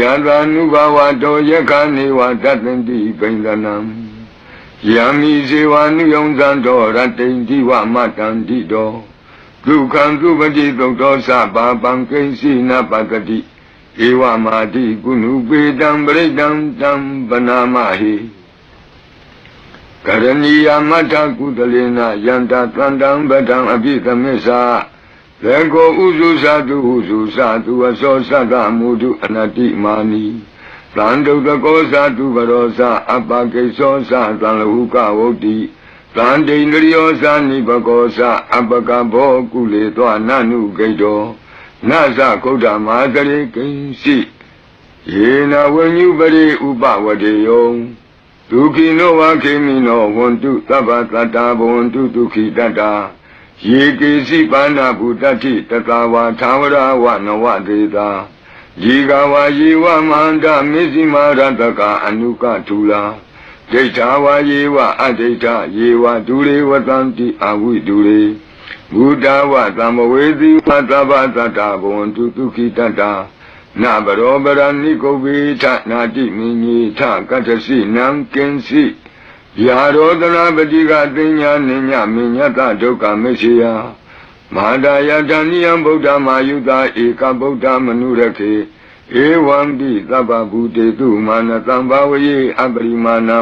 ယသာနုဘဝတောယခနေဝတတ္တန္တိပိန္ဒနံယမိဇေဝနုယုံဇံတော်ရတ္တိန်ဒီဝမတံတိတောဒုက္ခံသုပတိသုတ်တော်စပါပံကိဉ္စီနပကတိဧဝမာတိကုဏုပေတံပရိတံတံပနာမဟိကရဏီယမတ္ထကုသလေနယန္တသန္တံပတံအပိသမစ္ဆာ လေကိုဥစုသတုဥစုသတုအစောသတ္တမုဒုအနတိမာနီသံဒုတကောသတုဘရောသအပကိသောသသံလဟုကဝုတ်တိသံဒိန္ဒရိယောသနိဘကောသအပကဘောကုလေသောနနုဂိတောနသကုဋ္ဌမာတရေကိဉ္စီယေနဝဉ္ညုပရိဥပဝတေယောဒုက္ခိနောဝခေမိနောဝန္တုသဗ္ဗတတ္တာဘဝန္တုဒုက္ခိတတ္တာ ယေကေစီပါဏဗုတ္တိတတဝါသာဝရဝနဝဒေတာယေကဝါယေဝမန္တမေဇိမာရတကအနုကထူလာဒိဋ္ဌာဝါယေဝအဒိဋ္ဌယေဝဒုရေဝတံတိအဝိဒုရေဘုဒ္ဓဝသံမဝေသီဝသဗ္ဗတတ္တာဘဝန္တုဒုက္ခိတတ္တာနဘရောပရဏိကုဗ္ဗေထနာတိမင်းကြီးထကတ္တစီနံကင်စီ ယာရောဒနာပတိကတင်ညာနိညမညတဒုက္ခမရှိယမဟာဒယတဏိယံဗုဒ္ဓမာယုတာဧကဗုဒ္ဓမနုရခေဧဝံပိသဗ္ဗဗုတေတုမာနတံဘာဝယေအပရိမာဏံ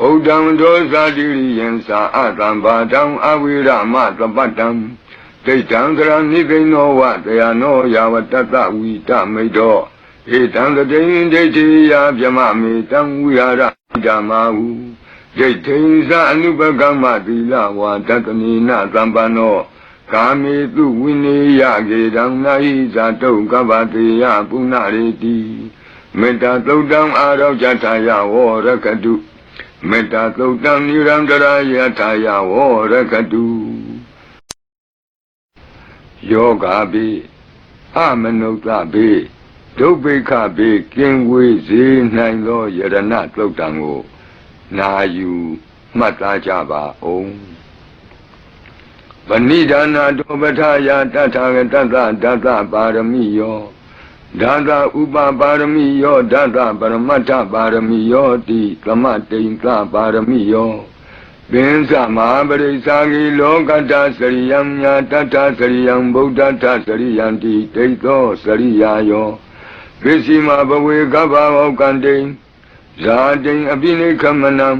ဩဒံဒောဇာတိရိယံသာအတံဘာတံအဝိရမသပတ္တံဒိဋ္ဌံသရနိသိဏောဝတယနောယာဝတ္တဝိတမိတ်တော်ဧတံတတိဒိဋ္ဌိယဗျမမေတံဝိဟာရဓမ္မာဟု ဒိဋ္ဌိသအနုပကမ္မသီလဝါတတနိနသံပန္နောကာမေတုဝိနေယကေတံနာဟိဇာတုကပ္ပတေယပုဏ္ဏရေတိမေတ္တာသုတ်တံအာရောဇထာယဝရကတုမေတ္တာသုတ်တံနိရန္တရာယထာယဝရကတုယောဂါပိအမနုဿပိဒုဗ္ဗိခပိကင်ဝေစေနိုင်သောယရဏသုတ်တံကို နာယူမှတ်သားကြပါအောင်ဗဏိဒါနာတောပထယာတထာဂတတဒတပါရမိယောဒါသဥပပါရမိယောဒါသပရမတ္ထပါရမိယောတိသမတိန်သပါရမိယောပင်စမဟာပရိစ္ဆာဂီလောကတ္တစရိယံညာတတ္ထစရိယံဗုဒ္ဓတ္ထစရိယံတိဒိဋ္ဌောစရိယာယောပစ္စည်းမဘဝေကဗ္ဗဟောကံတိ ဇာတိအပိနိခမနံ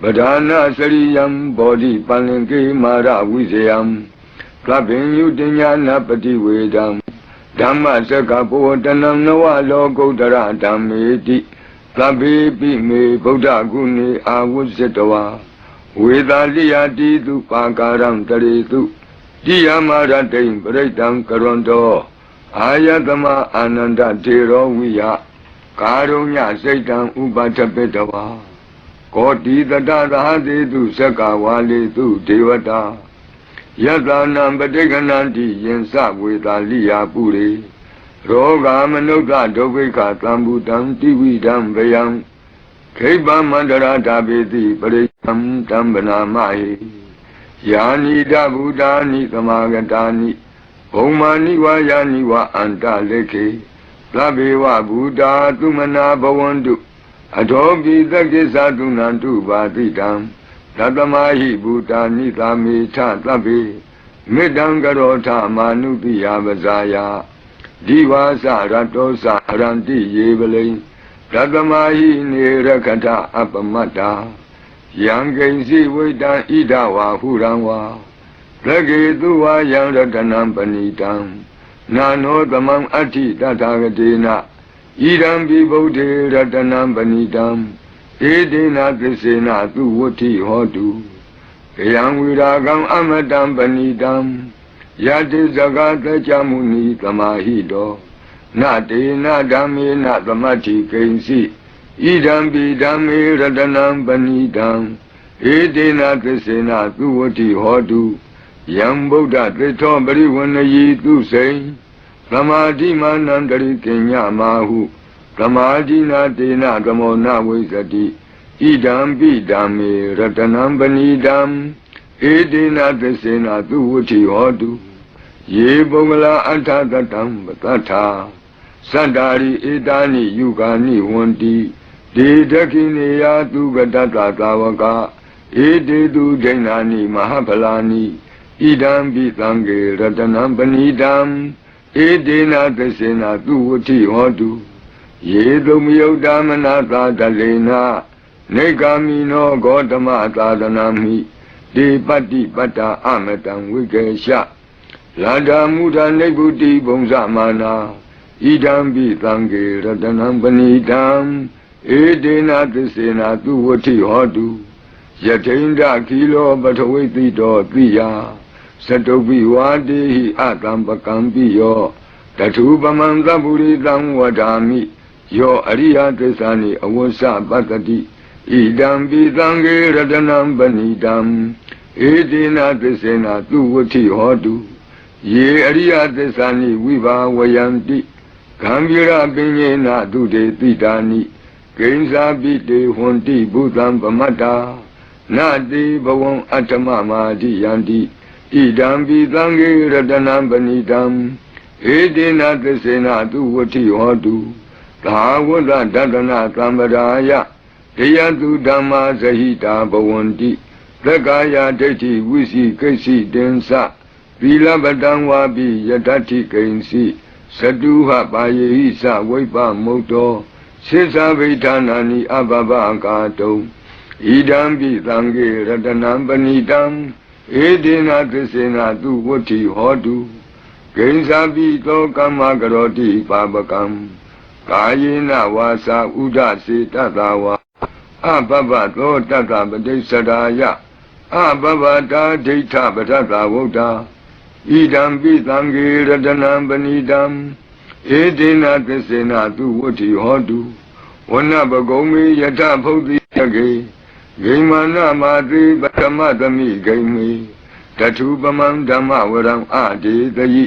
ပဓာနာစရိယံဘောဓိပန္လင်ကေမာရဝိဇယံသဗ္ဗညုတညာနာပတိဝေဒံဓမ္မစကဘောတနံနဝလောကုတ္တရဓမ္မေတိသဗ္ဗေပိမေဗုဒ္ဓဂုဏေအာဝုဇ္ဇတဝါဝေသာလိယတိတုပါကာရံတရေတုတိယမရတိံပရိတံကရွန်တောအာယတမအာနန္ဒတေရောဝိယ ကာရုညစိတ်တံဥပထပိတဝါကောတိတတရဟတိတုသက္ကဝါလေတုဒေဝတာယတနံပဋိကဏံတိယင်စဝေတာလိယာပုရိရောဂာမနုဿဒုဗ္ဗိခသံဘူတံတိဝိတံဗယံခိဗ္ဗမန္တရာဓာပေတိပရိသံတံဗနာမဟိယာနိတဗုဒ္ဓာနိသမာဂတာနိဘုံမာနိဝါယာနိဝါအန္တလေခေ သဗ္ဗေဝဗုဒ္ဓာသုမနာဘဝန္တုအထောပိသက္ကိသတုဏံတုပါတိတံသတ္တမဟိဘူတာနိသာမေထသဗ္ဗေမေတ္တံကရောထမာနုတိယပဇာယဒီဝါစရတောစအရန္တိယေပလိသတ္တမဟိနေရခထအပမတ္တာယံကိဉ္စီဝိတံဣဒဝါဟုရံဝါသကေသူဝါယံရတနံပဏိတံ နာနောသမံအဋ္ဌိတထာဂတေနဣဒံပိဗုဒ္ဓေရတနံပဏိတံဧတေနသစ္စေနသူဝဋ္ဌိဟောတုကယံဝိရာကံအမတံပဏိတံယတိဇဂတကြမုနီသမာဟိတောနတေနဓမ္မေနသမတ္ထိကိဉ္စီဣဒံပိဓမ္မေရတနံပဏိတံဧတေနသစ္စေနသူဝဋ္ဌိဟောတု ယံဗုဒ္ဓသစ္ထောပရိဝဏယီသူစိံသမာဓိမာနန္တရိကညမာဟုသမာဓိနာတေနသမောနဝိသတိဣဒံပိဓမ္မေရတနံပဏိတံဧတေနသစ္စေနသူဝဋ္ဌိဟောတုယေပုဂ္ဂလာအဋ္ဌတတံပတ္ထာစန္တာရိဧတာနိယုဂာနိဝန္တိဒေဒခိနေယသူကတတ္တသာဝကဧတေတုဒိဏာနိမဟာဖလာနိ ဣဒံပိသံဃေရတနံပဏိတံဧတေနာသစေနာသူဝတိဟောတုယေတုမယုတ်တမနာသာတလေနာနေဂာမိနောဂေါတမသာသနာမိဒေပတ္တိပတ္တာအမတံဝိကေရှလန္တာမုဒနိဗ္ဗုတိဘုံဇမာနာဣဒံပိသံဃေရတနံပဏိတံဧတေနာသစေနာသူဝတိဟောတုယထိန္ဒခိလောပထဝိတိတောတိယ သတုပိဝါတိဟိအတံပကံပိယောတထုပမံသဗ္ဗုရိတံဝဒာမိယောအရိယသစ္စာနိအဝဆပတ္တိဣဒံပိသံဃေရတနံပဏိတံဧတေနာသစ္စေနာသူဝတိဟောတုယေအရိယသစ္စာနိဝိဘာဝယံတိဂံဗီရပင်ညေနာသူတေတိတာနိဂိဉ္စာပိတေဟွန်တိဘုသံပမတ္တာနာတိဘဝံအတ္တမမာတိယန္တိ ဣဒံပိသံဃေရတနံပဏိတံဧတေနာသစ္စေနာသူဝတိဟောတုသာဝတ္တတတနာသံဗရာယတရားသူဓမ္မာဇဟိတာဘဝန္တိသက္ကာယဒိဋ္ဌိဝိစီကိစ္စိတင်္စသီလပတံဝါပိယတ္တိကိဉ္စီသတုဟပါယေဟိသဝိပမုတ်တောစေသဗိဌာနာနိအဘဘကာတုံဣဒံပိသံဃေရတနံပဏိတံ ဧဒေနာသစ္စေနာသူဝတ္တိဟောတုဂိဉ္စာပိသောကမ္မကရောတိပါပကံကာယေနဝါစာဥဒစေတတဝါအဘဘသောတတပတိစ္ဆရာယအဘဘတာဒိဋ္ဌပထသဝုဒ္ဓဣဒံပိသံဃေရတနံပဏိတံဧဒေနာသစ္စေနာသူဝတ္တိဟောတုဝနပကုံမေယထဖုတ်တိယကေ ဂိမာနမာတိပထမသမိဂိမေတထုပမံဓမ္မဝရံအတေတယိ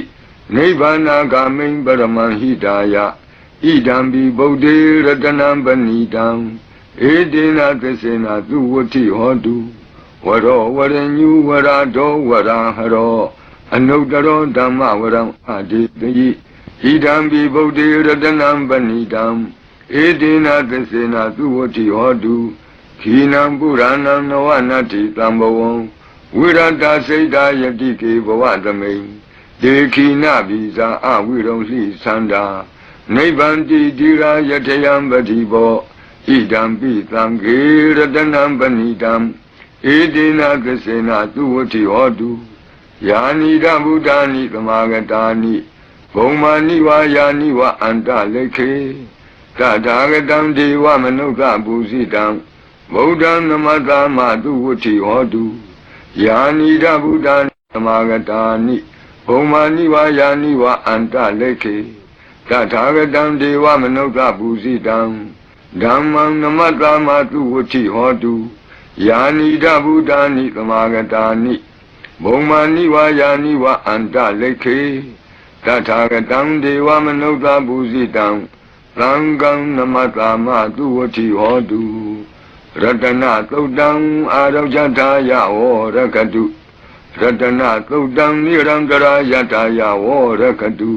နိဗ္ဗာနာဂာမိံပရမံဟိတာယဣဒံပိဗုဒ္ဓေရတနံပဏိတံဧတေနာသစ္စေနာသူဝတ္တိဟောတုဝရောဝရညုဝရတောဝရဟရောအနုတ္တရောဓမ္မဝရံအတေတယိဣဒံပိဗုဒ္ဓေရတနံပဏိတံဧတေနာသစ္စေနာသူဝတ္တိဟောတု ခိနံပုရဏံနဝနတ္တိတံဘဝံဝိရတစိတ်တာယတိကေဘဝသမိန်ဒေခိနဘိဇာအဝိရုံလိသန္တာနိဗ္ဗန္တိတိရာယထယံပတိဘောဣဒံပိသံဃေရတနံပဏိတံဧတေနသစေနာသူဝတိဟောတုယာနိဒဗုဒ္ဓာနိသမာဂတာနိဘုံမာနိဝါယာနိဝအန္တလိခေတထာဂတံဒေဝမနုဿပူဇိတံ ဗုဒ္ဓံနမတာမသူဝတိဟောတုယာနိဒဗုဒ္ဓာနိသမာဂတာနိဘုံမာနိဝါယာနိဝအန္တလိခေတထာဂတံဒေဝမနုဿပူဇိတံဓမ္မံနမတာမသူဝတိဟောတုယာနိဒဗုဒ္ဓာနိသမာဂတာနိဘုံမာနိဝါယာနိဝအန္တလိခေတထာဂတံဒေဝမနုဿပူဇိတံသံဃံနမတာမသူဝတိဟောတု ရတနာသုတ်တံအာရောဇထာယဝရကတုရတနာသုတ်တံနိရံကရာယထာယဝရကတု